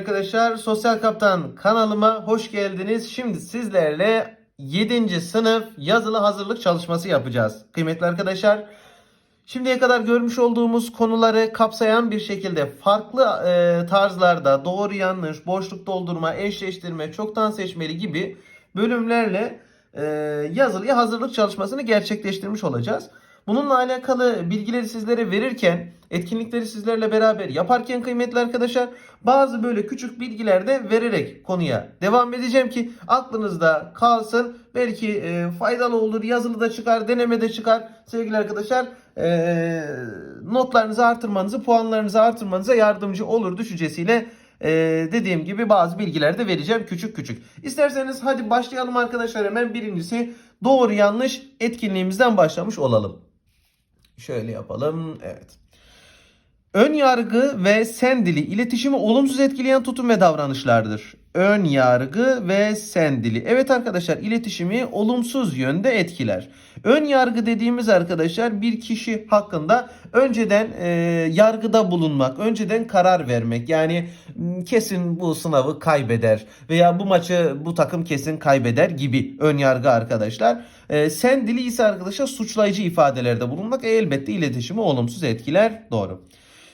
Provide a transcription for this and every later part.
arkadaşlar. Sosyal Kaptan kanalıma hoş geldiniz. Şimdi sizlerle 7. sınıf yazılı hazırlık çalışması yapacağız. Kıymetli arkadaşlar, şimdiye kadar görmüş olduğumuz konuları kapsayan bir şekilde farklı e, tarzlarda doğru yanlış, boşluk doldurma, eşleştirme, çoktan seçmeli gibi bölümlerle e, yazılıya hazırlık çalışmasını gerçekleştirmiş olacağız. Bununla alakalı bilgileri sizlere verirken, etkinlikleri sizlerle beraber yaparken kıymetli arkadaşlar bazı böyle küçük bilgiler de vererek konuya devam edeceğim ki aklınızda kalsın. Belki e, faydalı olur, yazılı da çıkar, deneme de çıkar sevgili arkadaşlar. E, notlarınızı artırmanızı, puanlarınızı artırmanıza yardımcı olur düşüncesiyle e, dediğim gibi bazı bilgiler de vereceğim küçük küçük. İsterseniz hadi başlayalım arkadaşlar hemen birincisi doğru yanlış etkinliğimizden başlamış olalım. Şöyle yapalım. Evet. Ön yargı ve sen dili iletişimi olumsuz etkileyen tutum ve davranışlardır. Ön yargı ve sen dili. Evet arkadaşlar iletişimi olumsuz yönde etkiler. Ön yargı dediğimiz arkadaşlar bir kişi hakkında önceden e, yargıda bulunmak, önceden karar vermek. Yani kesin bu sınavı kaybeder veya bu maçı bu takım kesin kaybeder gibi ön yargı arkadaşlar. E, sen dili ise arkadaşlar suçlayıcı ifadelerde bulunmak e, elbette iletişimi olumsuz etkiler. Doğru.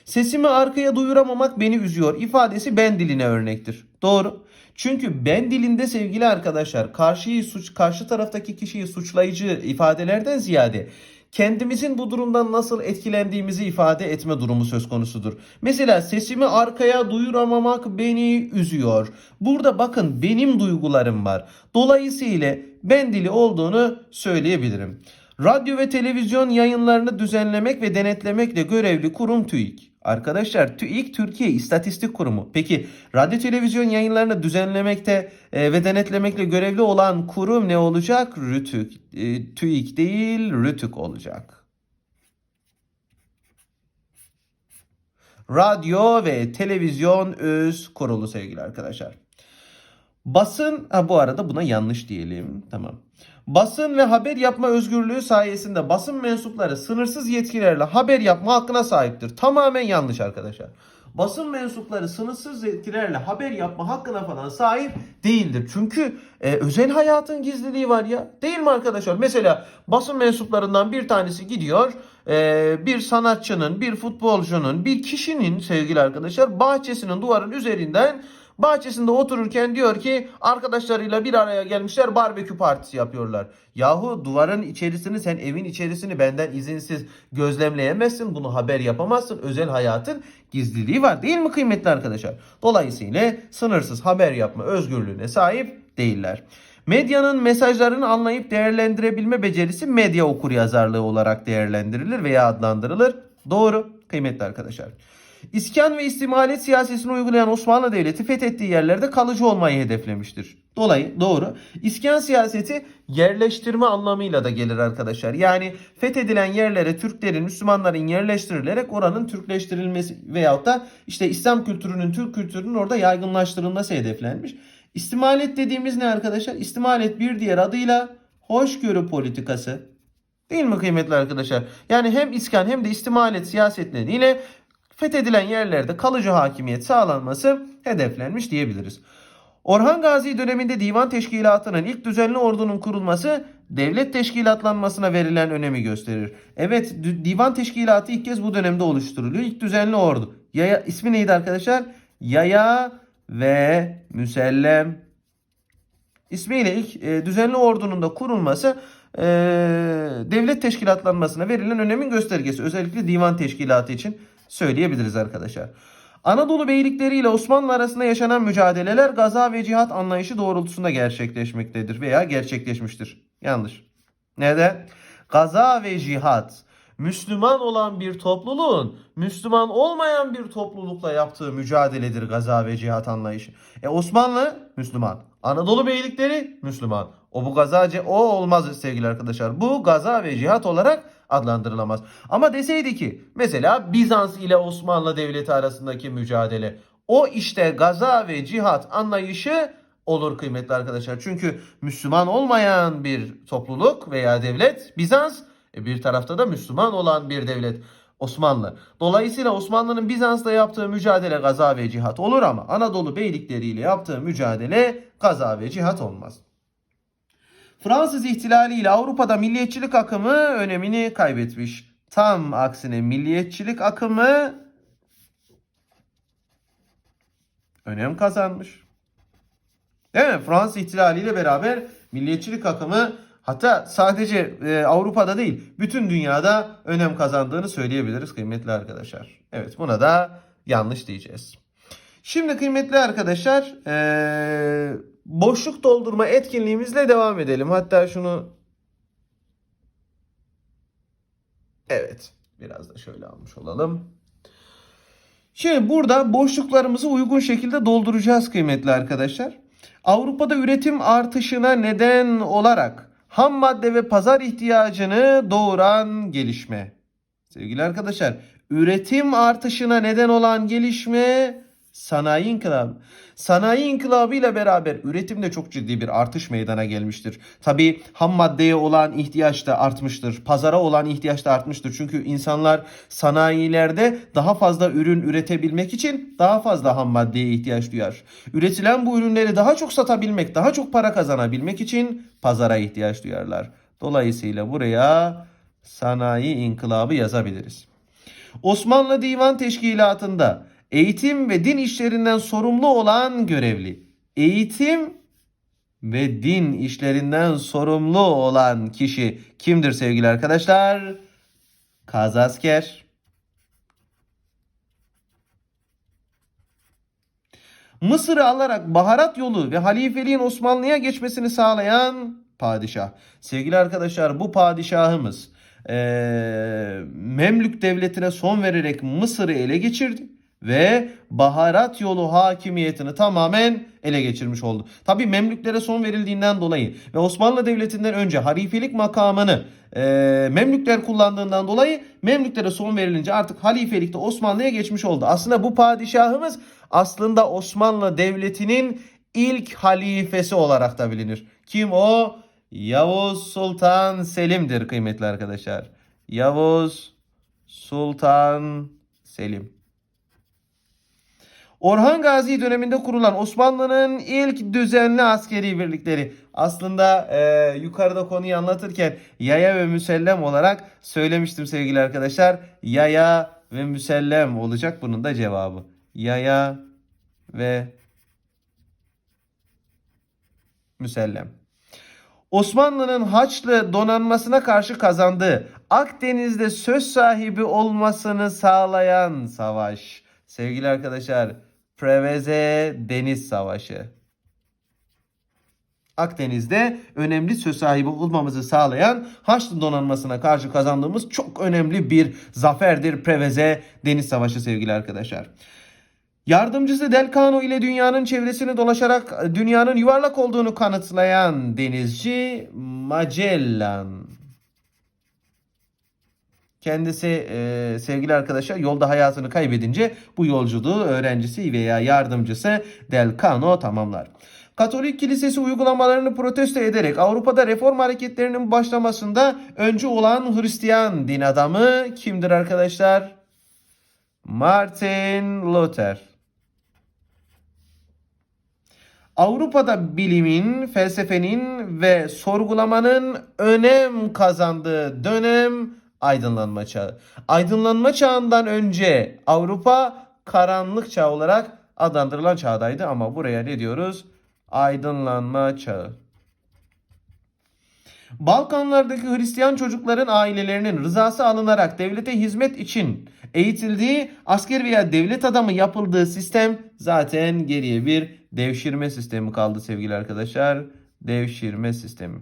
Sesimi arkaya duyuramamak beni üzüyor ifadesi ben diline örnektir. Doğru. Çünkü ben dilinde sevgili arkadaşlar karşıyı suç karşı taraftaki kişiyi suçlayıcı ifadelerden ziyade kendimizin bu durumdan nasıl etkilendiğimizi ifade etme durumu söz konusudur. Mesela sesimi arkaya duyuramamak beni üzüyor. Burada bakın benim duygularım var. Dolayısıyla ben dili olduğunu söyleyebilirim. Radyo ve televizyon yayınlarını düzenlemek ve denetlemekle görevli kurum TÜİK. Arkadaşlar TÜİK Türkiye İstatistik Kurumu. Peki radyo televizyon yayınlarını düzenlemekte e, ve denetlemekle görevli olan kurum ne olacak? RÜTÜK. E, TÜİK değil RÜTÜK olacak. Radyo ve Televizyon Öz Kurulu sevgili arkadaşlar. Basın, ha bu arada buna yanlış diyelim. Tamam. Basın ve haber yapma özgürlüğü sayesinde basın mensupları sınırsız yetkilerle haber yapma hakkına sahiptir. Tamamen yanlış arkadaşlar. Basın mensupları sınırsız yetkilerle haber yapma hakkına falan sahip değildir. Çünkü e, özel hayatın gizliliği var ya. Değil mi arkadaşlar? Mesela basın mensuplarından bir tanesi gidiyor. e, bir sanatçının, bir futbolcunun, bir kişinin sevgili arkadaşlar bahçesinin duvarın üzerinden Bahçesinde otururken diyor ki arkadaşlarıyla bir araya gelmişler barbekü partisi yapıyorlar. Yahu duvarın içerisini sen evin içerisini benden izinsiz gözlemleyemezsin. Bunu haber yapamazsın. Özel hayatın gizliliği var değil mi kıymetli arkadaşlar? Dolayısıyla sınırsız haber yapma özgürlüğüne sahip değiller. Medyanın mesajlarını anlayıp değerlendirebilme becerisi medya okuryazarlığı olarak değerlendirilir veya adlandırılır. Doğru kıymetli arkadaşlar. İskan ve istimalet siyasetini uygulayan Osmanlı Devleti fethettiği yerlerde kalıcı olmayı hedeflemiştir. Dolayı doğru. İskan siyaseti yerleştirme anlamıyla da gelir arkadaşlar. Yani fethedilen yerlere Türklerin, Müslümanların yerleştirilerek oranın Türkleştirilmesi veyahut da işte İslam kültürünün, Türk kültürünün orada yaygınlaştırılması hedeflenmiş. İstimalet dediğimiz ne arkadaşlar? İstimalet bir diğer adıyla hoşgörü politikası. Değil mi kıymetli arkadaşlar? Yani hem iskan hem de istimalet siyaset nedeniyle fethedilen yerlerde kalıcı hakimiyet sağlanması hedeflenmiş diyebiliriz. Orhan Gazi döneminde divan teşkilatının ilk düzenli ordunun kurulması devlet teşkilatlanmasına verilen önemi gösterir. Evet divan teşkilatı ilk kez bu dönemde oluşturuluyor. İlk düzenli ordu. Yaya, ismi neydi arkadaşlar? Yaya ve Müsellem ismiyle ilk e, düzenli ordunun da kurulması e, devlet teşkilatlanmasına verilen önemin göstergesi. Özellikle divan teşkilatı için söyleyebiliriz arkadaşlar. Anadolu beylikleri ile Osmanlı arasında yaşanan mücadeleler gaza ve cihat anlayışı doğrultusunda gerçekleşmektedir veya gerçekleşmiştir. Yanlış. Neden? Gaza ve cihat Müslüman olan bir topluluğun Müslüman olmayan bir toplulukla yaptığı mücadeledir gaza ve cihat anlayışı. E Osmanlı Müslüman. Anadolu beylikleri Müslüman. O bu gaza o olmaz sevgili arkadaşlar. Bu gaza ve cihat olarak adlandırılamaz. Ama deseydi ki mesela Bizans ile Osmanlı Devleti arasındaki mücadele o işte gaza ve cihat anlayışı olur kıymetli arkadaşlar. Çünkü Müslüman olmayan bir topluluk veya devlet Bizans e bir tarafta da Müslüman olan bir devlet. Osmanlı. Dolayısıyla Osmanlı'nın Bizans'ta yaptığı mücadele gaza ve cihat olur ama Anadolu beylikleriyle yaptığı mücadele gaza ve cihat olmaz. Fransız ihtilaliyle Avrupa'da milliyetçilik akımı önemini kaybetmiş. Tam aksine milliyetçilik akımı önem kazanmış. Değil mi? Fransız ihtilaliyle beraber milliyetçilik akımı hatta sadece e, Avrupa'da değil bütün dünyada önem kazandığını söyleyebiliriz kıymetli arkadaşlar. Evet buna da yanlış diyeceğiz. Şimdi kıymetli arkadaşlar e, boşluk doldurma etkinliğimizle devam edelim. Hatta şunu evet biraz da şöyle almış olalım. Şimdi burada boşluklarımızı uygun şekilde dolduracağız kıymetli arkadaşlar. Avrupa'da üretim artışına neden olarak ham madde ve pazar ihtiyacını doğuran gelişme. Sevgili arkadaşlar, üretim artışına neden olan gelişme sanayi inkılabı. Sanayi inkılabı ile beraber üretimde çok ciddi bir artış meydana gelmiştir. Tabi ham maddeye olan ihtiyaç da artmıştır. Pazara olan ihtiyaç da artmıştır. Çünkü insanlar sanayilerde daha fazla ürün üretebilmek için daha fazla ham maddeye ihtiyaç duyar. Üretilen bu ürünleri daha çok satabilmek, daha çok para kazanabilmek için pazara ihtiyaç duyarlar. Dolayısıyla buraya sanayi inkılabı yazabiliriz. Osmanlı Divan Teşkilatı'nda eğitim ve din işlerinden sorumlu olan görevli. Eğitim ve din işlerinden sorumlu olan kişi kimdir sevgili arkadaşlar? Kazasker. Mısır'ı alarak baharat yolu ve halifeliğin Osmanlı'ya geçmesini sağlayan padişah. Sevgili arkadaşlar bu padişahımız eee, Memlük devletine son vererek Mısır'ı ele geçirdi ve baharat yolu hakimiyetini tamamen ele geçirmiş oldu. Tabi Memlüklere son verildiğinden dolayı ve Osmanlı Devleti'nden önce halifelik makamını e, Memlükler kullandığından dolayı Memlüklere son verilince artık halifelikte Osmanlı'ya geçmiş oldu. Aslında bu padişahımız aslında Osmanlı Devleti'nin ilk halifesi olarak da bilinir. Kim o? Yavuz Sultan Selim'dir kıymetli arkadaşlar. Yavuz Sultan Selim. Orhan Gazi döneminde kurulan Osmanlı'nın ilk düzenli askeri birlikleri. Aslında e, yukarıda konuyu anlatırken yaya ve müsellem olarak söylemiştim sevgili arkadaşlar. Yaya ve müsellem olacak bunun da cevabı. Yaya ve müsellem. Osmanlı'nın Haçlı donanmasına karşı kazandığı Akdeniz'de söz sahibi olmasını sağlayan savaş. Sevgili arkadaşlar, Preveze Deniz Savaşı. Akdeniz'de önemli söz sahibi olmamızı sağlayan Haçlı donanmasına karşı kazandığımız çok önemli bir zaferdir Preveze Deniz Savaşı sevgili arkadaşlar. Yardımcısı Delcano ile dünyanın çevresini dolaşarak dünyanın yuvarlak olduğunu kanıtlayan denizci Magellan. Kendisi e, sevgili arkadaşlar yolda hayatını kaybedince bu yolculuğu öğrencisi veya yardımcısı Delcano tamamlar. Katolik Kilisesi uygulamalarını protesto ederek Avrupa'da reform hareketlerinin başlamasında öncü olan Hristiyan din adamı kimdir arkadaşlar? Martin Luther. Avrupa'da bilimin, felsefenin ve sorgulamanın önem kazandığı dönem aydınlanma çağı. Aydınlanma çağından önce Avrupa karanlık çağ olarak adlandırılan çağdaydı ama buraya ne diyoruz? Aydınlanma çağı. Balkanlardaki Hristiyan çocukların ailelerinin rızası alınarak devlete hizmet için eğitildiği asker veya devlet adamı yapıldığı sistem zaten geriye bir devşirme sistemi kaldı sevgili arkadaşlar. Devşirme sistemi.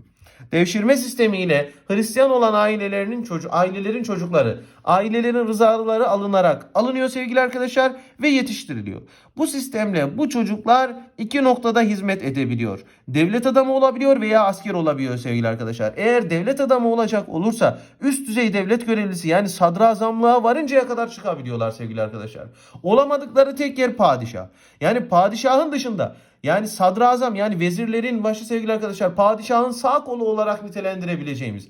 Devşirme sistemiyle Hristiyan olan ailelerinin çocuğu ailelerin çocukları, ailelerin rızaları alınarak alınıyor sevgili arkadaşlar ve yetiştiriliyor. Bu sistemle bu çocuklar iki noktada hizmet edebiliyor. Devlet adamı olabiliyor veya asker olabiliyor sevgili arkadaşlar. Eğer devlet adamı olacak olursa üst düzey devlet görevlisi yani sadrazamlığa varıncaya kadar çıkabiliyorlar sevgili arkadaşlar. Olamadıkları tek yer padişah. Yani padişahın dışında yani sadrazam yani vezirlerin başı sevgili arkadaşlar padişahın sağ kolu olarak nitelendirebileceğimiz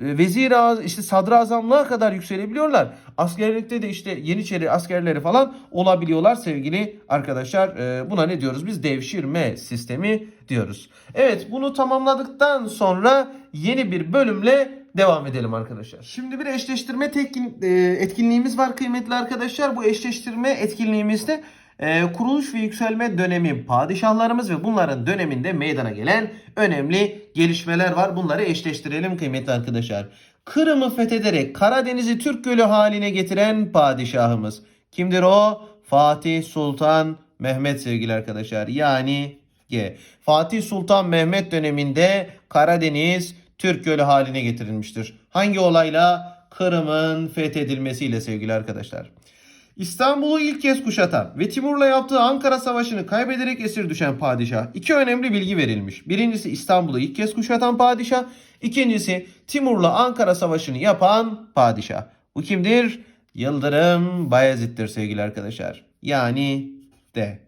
e, vezir işte sadrazamlığa kadar yükselebiliyorlar. Askerlikte de işte Yeniçeri askerleri falan olabiliyorlar sevgili arkadaşlar. E, buna ne diyoruz biz? Devşirme sistemi diyoruz. Evet bunu tamamladıktan sonra yeni bir bölümle devam edelim arkadaşlar. Şimdi bir eşleştirme e, etkinliğimiz var kıymetli arkadaşlar. Bu eşleştirme etkinliğimizde e, kuruluş ve yükselme dönemi padişahlarımız ve bunların döneminde meydana gelen önemli gelişmeler var. Bunları eşleştirelim kıymetli arkadaşlar. Kırım'ı fethederek Karadeniz'i Türk Gölü haline getiren padişahımız. Kimdir o? Fatih Sultan Mehmet sevgili arkadaşlar. Yani G. Fatih Sultan Mehmet döneminde Karadeniz Türk Gölü haline getirilmiştir. Hangi olayla? Kırım'ın fethedilmesiyle sevgili arkadaşlar. İstanbul'u ilk kez kuşatan ve Timur'la yaptığı Ankara Savaşı'nı kaybederek esir düşen padişah. İki önemli bilgi verilmiş. Birincisi İstanbul'u ilk kez kuşatan padişah. İkincisi Timur'la Ankara Savaşı'nı yapan padişah. Bu kimdir? Yıldırım Bayezid'dir sevgili arkadaşlar. Yani D.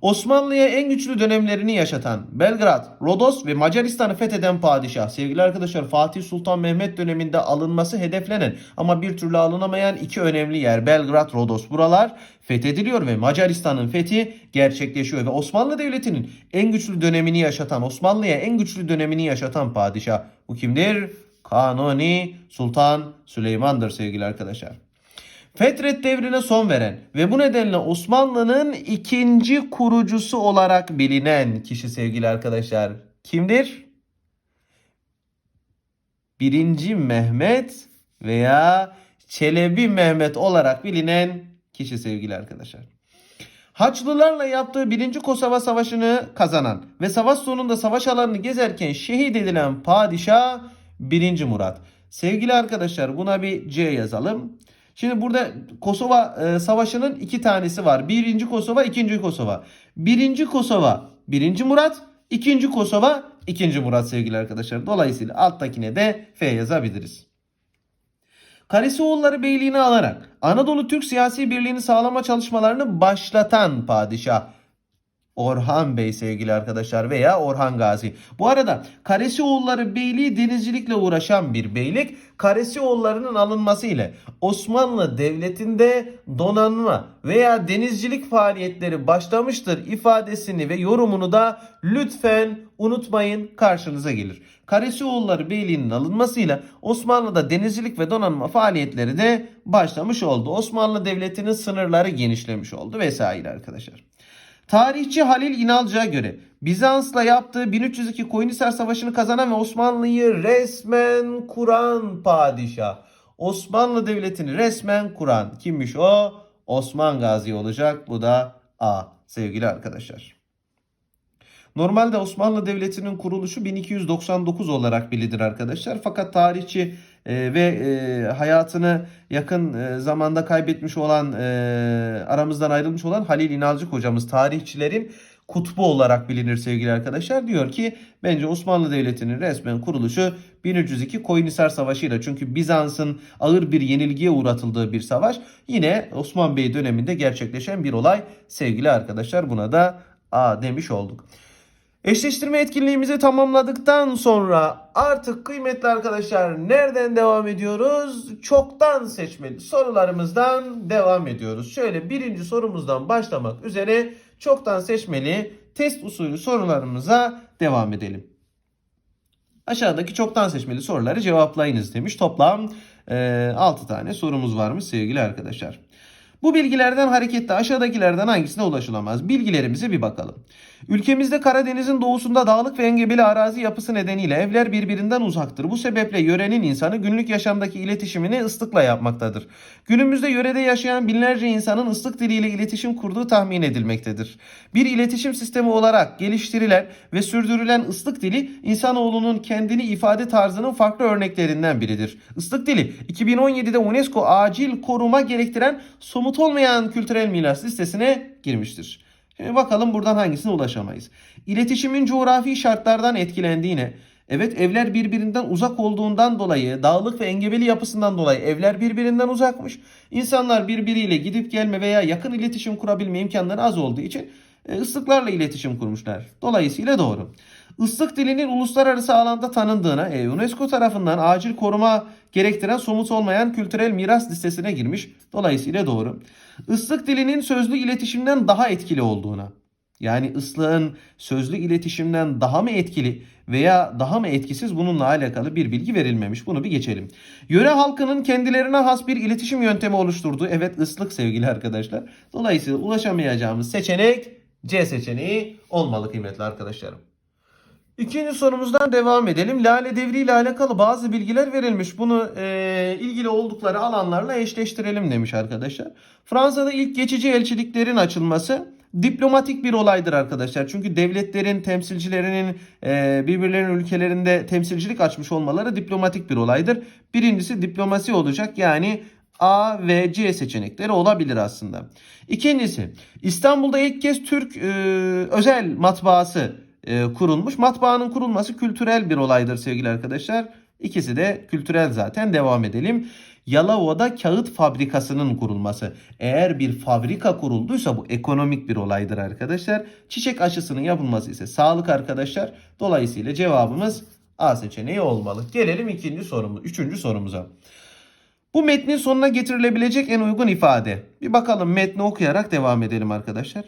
Osmanlı'ya en güçlü dönemlerini yaşatan Belgrad, Rodos ve Macaristan'ı fetheden padişah. Sevgili arkadaşlar Fatih Sultan Mehmet döneminde alınması hedeflenen ama bir türlü alınamayan iki önemli yer Belgrad, Rodos. Buralar fethediliyor ve Macaristan'ın fethi gerçekleşiyor ve Osmanlı Devleti'nin en güçlü dönemini yaşatan, Osmanlı'ya en güçlü dönemini yaşatan padişah. Bu kimdir? Kanuni Sultan Süleyman'dır sevgili arkadaşlar. Fetret devrine son veren ve bu nedenle Osmanlı'nın ikinci kurucusu olarak bilinen kişi sevgili arkadaşlar kimdir? Birinci Mehmet veya Çelebi Mehmet olarak bilinen kişi sevgili arkadaşlar. Haçlılarla yaptığı 1. Kosova Savaşı'nı kazanan ve savaş sonunda savaş alanını gezerken şehit edilen padişah 1. Murat. Sevgili arkadaşlar buna bir C yazalım. Şimdi burada Kosova e, Savaşı'nın iki tanesi var. Birinci Kosova, ikinci Kosova. Birinci Kosova, birinci Murat. ikinci Kosova, ikinci Murat sevgili arkadaşlar. Dolayısıyla alttakine de F yazabiliriz. Karasioğulları Beyliğini alarak Anadolu Türk siyasi birliğini sağlama çalışmalarını başlatan padişah Orhan Bey sevgili arkadaşlar veya Orhan Gazi. Bu arada Karesioğulları Beyliği denizcilikle uğraşan bir beylik. Karesioğullarının alınması ile Osmanlı Devleti'nde donanma veya denizcilik faaliyetleri başlamıştır ifadesini ve yorumunu da lütfen unutmayın karşınıza gelir. Karesioğulları Beyliği'nin alınmasıyla Osmanlı'da denizcilik ve donanma faaliyetleri de başlamış oldu. Osmanlı Devleti'nin sınırları genişlemiş oldu vesaire arkadaşlar. Tarihçi Halil İnalcı'ya göre Bizans'la yaptığı 1302 Koyunhisar Savaşı'nı kazanan ve Osmanlı'yı resmen kuran padişah. Osmanlı Devleti'ni resmen kuran kimmiş o? Osman Gazi olacak. Bu da A sevgili arkadaşlar. Normalde Osmanlı Devleti'nin kuruluşu 1299 olarak bilinir arkadaşlar. Fakat tarihçi e, ve e, hayatını yakın e, zamanda kaybetmiş olan e, aramızdan ayrılmış olan Halil İnalcık hocamız tarihçilerin kutbu olarak bilinir sevgili arkadaşlar. Diyor ki bence Osmanlı Devleti'nin resmen kuruluşu 1302 Koyunhisar Savaşı ile çünkü Bizans'ın ağır bir yenilgiye uğratıldığı bir savaş yine Osman Bey döneminde gerçekleşen bir olay sevgili arkadaşlar. Buna da A demiş olduk. Eşleştirme etkinliğimizi tamamladıktan sonra artık kıymetli arkadaşlar nereden devam ediyoruz? Çoktan seçmeli sorularımızdan devam ediyoruz. Şöyle birinci sorumuzdan başlamak üzere çoktan seçmeli test usulü sorularımıza devam edelim. Aşağıdaki çoktan seçmeli soruları cevaplayınız demiş. Toplam e, 6 tane sorumuz varmış sevgili arkadaşlar. Bu bilgilerden hareketle aşağıdakilerden hangisine ulaşılamaz? Bilgilerimize bir bakalım. Ülkemizde Karadeniz'in doğusunda dağlık ve engebeli arazi yapısı nedeniyle evler birbirinden uzaktır. Bu sebeple yörenin insanı günlük yaşamdaki iletişimini ıslıkla yapmaktadır. Günümüzde yörede yaşayan binlerce insanın ıslık diliyle iletişim kurduğu tahmin edilmektedir. Bir iletişim sistemi olarak geliştirilen ve sürdürülen ıslık dili insanoğlunun kendini ifade tarzının farklı örneklerinden biridir. Islık dili 2017'de UNESCO acil koruma gerektiren somut olmayan kültürel miras listesine girmiştir. Şimdi bakalım buradan hangisine ulaşamayız. İletişimin coğrafi şartlardan etkilendiğine, evet evler birbirinden uzak olduğundan dolayı, dağlık ve engebeli yapısından dolayı evler birbirinden uzakmış. İnsanlar birbiriyle gidip gelme veya yakın iletişim kurabilme imkanları az olduğu için e, ıslıklarla iletişim kurmuşlar. Dolayısıyla doğru. Islık dilinin uluslararası alanda tanındığına, e, UNESCO tarafından acil koruma gerektiren somut olmayan kültürel miras listesine girmiş. Dolayısıyla doğru. Islık dilinin sözlü iletişimden daha etkili olduğuna. Yani ıslığın sözlü iletişimden daha mı etkili veya daha mı etkisiz bununla alakalı bir bilgi verilmemiş. Bunu bir geçelim. Yöre halkının kendilerine has bir iletişim yöntemi oluşturduğu evet ıslık sevgili arkadaşlar. Dolayısıyla ulaşamayacağımız seçenek C seçeneği olmalı kıymetli arkadaşlarım. İkinci sorumuzdan devam edelim. Lale Devri ile alakalı bazı bilgiler verilmiş. Bunu e, ilgili oldukları alanlarla eşleştirelim demiş arkadaşlar. Fransa'da ilk geçici elçiliklerin açılması diplomatik bir olaydır arkadaşlar. Çünkü devletlerin temsilcilerinin e, birbirlerinin ülkelerinde temsilcilik açmış olmaları diplomatik bir olaydır. Birincisi diplomasi olacak. Yani A ve C seçenekleri olabilir aslında. İkincisi İstanbul'da ilk kez Türk e, özel matbaası e, kurulmuş. Matbaanın kurulması kültürel bir olaydır sevgili arkadaşlar. İkisi de kültürel zaten. Devam edelim. Yalova'da kağıt fabrikasının kurulması. Eğer bir fabrika kurulduysa bu ekonomik bir olaydır arkadaşlar. Çiçek aşısının yapılması ise sağlık arkadaşlar. Dolayısıyla cevabımız A seçeneği olmalı. Gelelim ikinci sorumuz, üçüncü sorumuza. Bu metnin sonuna getirilebilecek en uygun ifade. Bir bakalım metni okuyarak devam edelim arkadaşlar.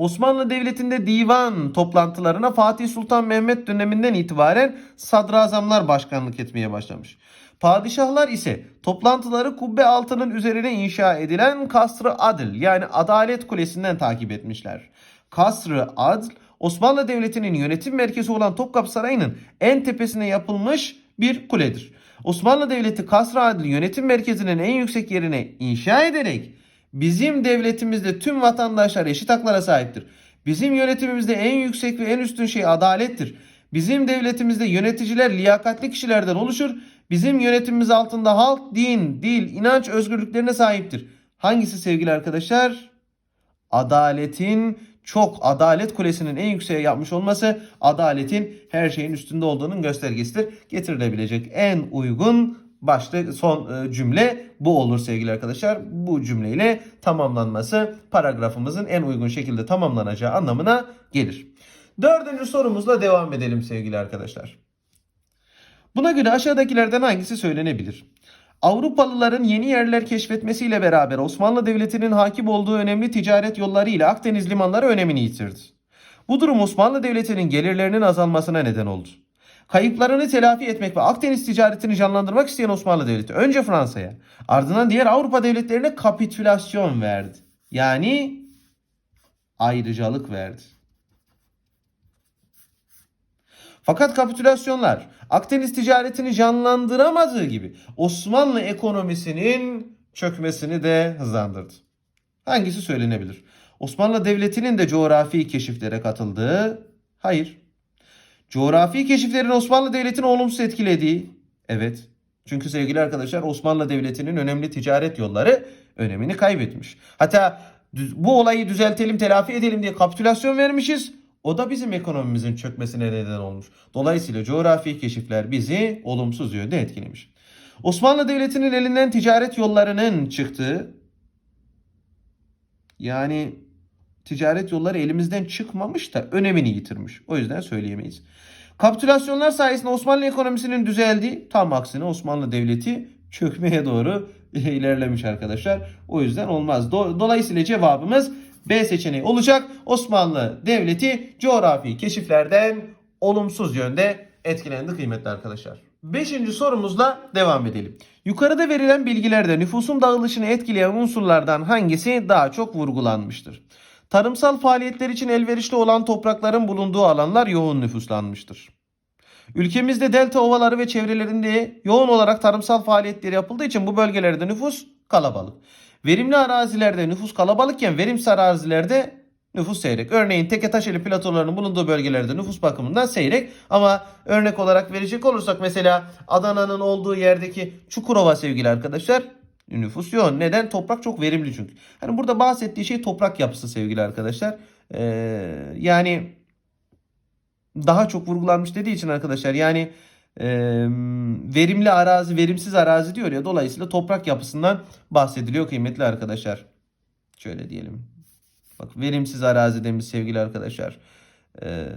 Osmanlı Devleti'nde divan toplantılarına Fatih Sultan Mehmet döneminden itibaren sadrazamlar başkanlık etmeye başlamış. Padişahlar ise toplantıları kubbe altının üzerine inşa edilen Kasr-ı Adil yani Adalet Kulesi'nden takip etmişler. Kasr-ı Adil Osmanlı Devleti'nin yönetim merkezi olan Topkapı Sarayı'nın en tepesine yapılmış bir kuledir. Osmanlı Devleti Kasr-ı Adil yönetim merkezinin en yüksek yerine inşa ederek Bizim devletimizde tüm vatandaşlar eşit haklara sahiptir. Bizim yönetimimizde en yüksek ve en üstün şey adalettir. Bizim devletimizde yöneticiler liyakatli kişilerden oluşur. Bizim yönetimimiz altında halk, din, dil, inanç özgürlüklerine sahiptir. Hangisi sevgili arkadaşlar? Adaletin çok adalet kulesinin en yükseğe yapmış olması adaletin her şeyin üstünde olduğunun göstergesidir. Getirilebilecek en uygun başta son e, cümle bu olur sevgili arkadaşlar. Bu cümleyle tamamlanması paragrafımızın en uygun şekilde tamamlanacağı anlamına gelir. Dördüncü sorumuzla devam edelim sevgili arkadaşlar. Buna göre aşağıdakilerden hangisi söylenebilir? Avrupalıların yeni yerler keşfetmesiyle beraber Osmanlı Devleti'nin hakim olduğu önemli ticaret yolları ile Akdeniz limanları önemini yitirdi. Bu durum Osmanlı Devleti'nin gelirlerinin azalmasına neden oldu. Kayıplarını telafi etmek ve Akdeniz ticaretini canlandırmak isteyen Osmanlı Devleti önce Fransa'ya ardından diğer Avrupa devletlerine kapitülasyon verdi. Yani ayrıcalık verdi. Fakat kapitülasyonlar Akdeniz ticaretini canlandıramadığı gibi Osmanlı ekonomisinin çökmesini de hızlandırdı. Hangisi söylenebilir? Osmanlı Devleti'nin de coğrafi keşiflere katıldığı? Hayır. Coğrafi keşiflerin Osmanlı Devleti'ni olumsuz etkilediği? Evet. Çünkü sevgili arkadaşlar Osmanlı Devleti'nin önemli ticaret yolları önemini kaybetmiş. Hatta bu olayı düzeltelim, telafi edelim diye kapitülasyon vermişiz. O da bizim ekonomimizin çökmesine neden olmuş. Dolayısıyla coğrafi keşifler bizi olumsuz yönde etkilemiş. Osmanlı Devleti'nin elinden ticaret yollarının çıktığı yani ticaret yolları elimizden çıkmamış da önemini yitirmiş. O yüzden söyleyemeyiz. Kapitülasyonlar sayesinde Osmanlı ekonomisinin düzeldiği tam aksine Osmanlı Devleti çökmeye doğru ilerlemiş arkadaşlar. O yüzden olmaz. Dolayısıyla cevabımız B seçeneği olacak. Osmanlı Devleti coğrafi keşiflerden olumsuz yönde etkilendi kıymetli arkadaşlar. Beşinci sorumuzla devam edelim. Yukarıda verilen bilgilerde nüfusun dağılışını etkileyen unsurlardan hangisi daha çok vurgulanmıştır? Tarımsal faaliyetler için elverişli olan toprakların bulunduğu alanlar yoğun nüfuslanmıştır. Ülkemizde delta ovaları ve çevrelerinde yoğun olarak tarımsal faaliyetleri yapıldığı için bu bölgelerde nüfus kalabalık. Verimli arazilerde nüfus kalabalıkken verimsiz arazilerde nüfus seyrek. Örneğin Teke Taşeli platolarının bulunduğu bölgelerde nüfus bakımından seyrek ama örnek olarak verecek olursak mesela Adana'nın olduğu yerdeki Çukurova sevgili arkadaşlar nüfus yoğun. Neden? Toprak çok verimli çünkü. Hani burada bahsettiği şey toprak yapısı sevgili arkadaşlar. Ee, yani daha çok vurgulanmış dediği için arkadaşlar yani e, verimli arazi, verimsiz arazi diyor ya dolayısıyla toprak yapısından bahsediliyor kıymetli arkadaşlar. Şöyle diyelim. Bak verimsiz arazi demiş sevgili arkadaşlar. e,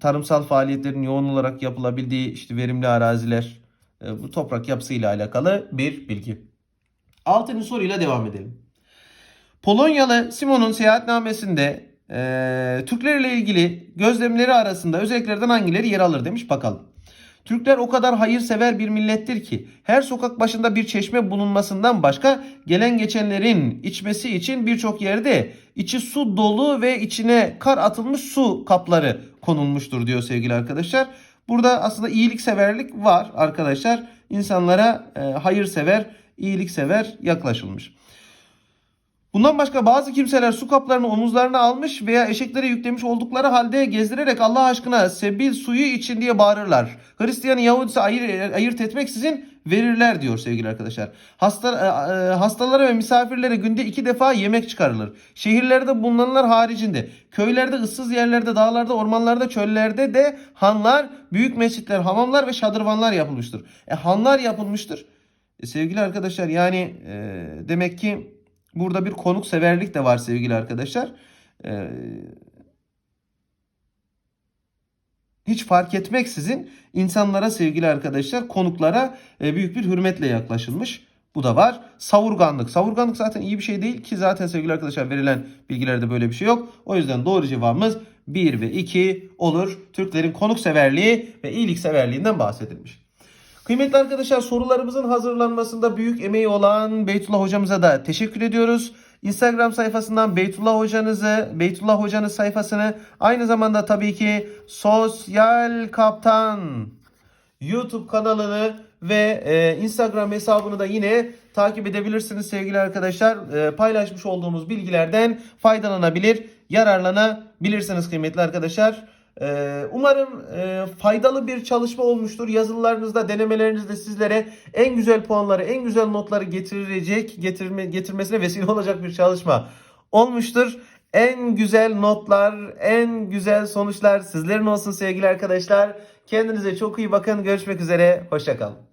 tarımsal faaliyetlerin yoğun olarak yapılabildiği işte verimli araziler e, bu toprak yapısıyla alakalı bir bilgi. Altıncı soruyla devam edelim. Polonyalı Simon'un seyahatnamesinde e, Türkler ile ilgili gözlemleri arasında özelliklerden hangileri yer alır demiş bakalım. Türkler o kadar hayırsever bir millettir ki her sokak başında bir çeşme bulunmasından başka gelen geçenlerin içmesi için birçok yerde içi su dolu ve içine kar atılmış su kapları konulmuştur diyor sevgili arkadaşlar. Burada aslında iyilikseverlik var arkadaşlar. İnsanlara e, hayırsever, iyiliksever yaklaşılmış. Bundan başka bazı kimseler su kaplarını omuzlarına almış veya eşeklere yüklemiş oldukları halde gezdirerek Allah aşkına sebil suyu için diye bağırırlar. Hristiyanı Yahudisi ayır, ayırt etmeksizin verirler diyor sevgili arkadaşlar. Hasta, e, e, hastalara ve misafirlere günde iki defa yemek çıkarılır. Şehirlerde bulunanlar haricinde köylerde, ıssız yerlerde, dağlarda, ormanlarda, çöllerde de hanlar, büyük mescitler, hamamlar ve şadırvanlar yapılmıştır. E hanlar yapılmıştır. E, sevgili arkadaşlar yani e, demek ki Burada bir konuk severlik de var sevgili arkadaşlar. Ee, hiç fark etmeksizin insanlara sevgili arkadaşlar konuklara e, büyük bir hürmetle yaklaşılmış. Bu da var. Savurganlık. Savurganlık zaten iyi bir şey değil ki zaten sevgili arkadaşlar verilen bilgilerde böyle bir şey yok. O yüzden doğru cevabımız 1 ve 2 olur. Türklerin konukseverliği ve iyilikseverliğinden bahsedilmiş. Kıymetli arkadaşlar sorularımızın hazırlanmasında büyük emeği olan Beytullah hocamıza da teşekkür ediyoruz. Instagram sayfasından Beytullah hocanızı, Beytullah hocanız sayfasını aynı zamanda tabii ki Sosyal Kaptan YouTube kanalını ve e, Instagram hesabını da yine takip edebilirsiniz sevgili arkadaşlar. E, paylaşmış olduğumuz bilgilerden faydalanabilir, yararlanabilirsiniz kıymetli arkadaşlar. Ee, umarım e, faydalı bir çalışma olmuştur. Yazılılarınızda, denemelerinizde sizlere en güzel puanları, en güzel notları getirecek, getirme, getirmesine vesile olacak bir çalışma olmuştur. En güzel notlar, en güzel sonuçlar sizlerin olsun sevgili arkadaşlar. Kendinize çok iyi bakın. Görüşmek üzere. Hoşçakalın.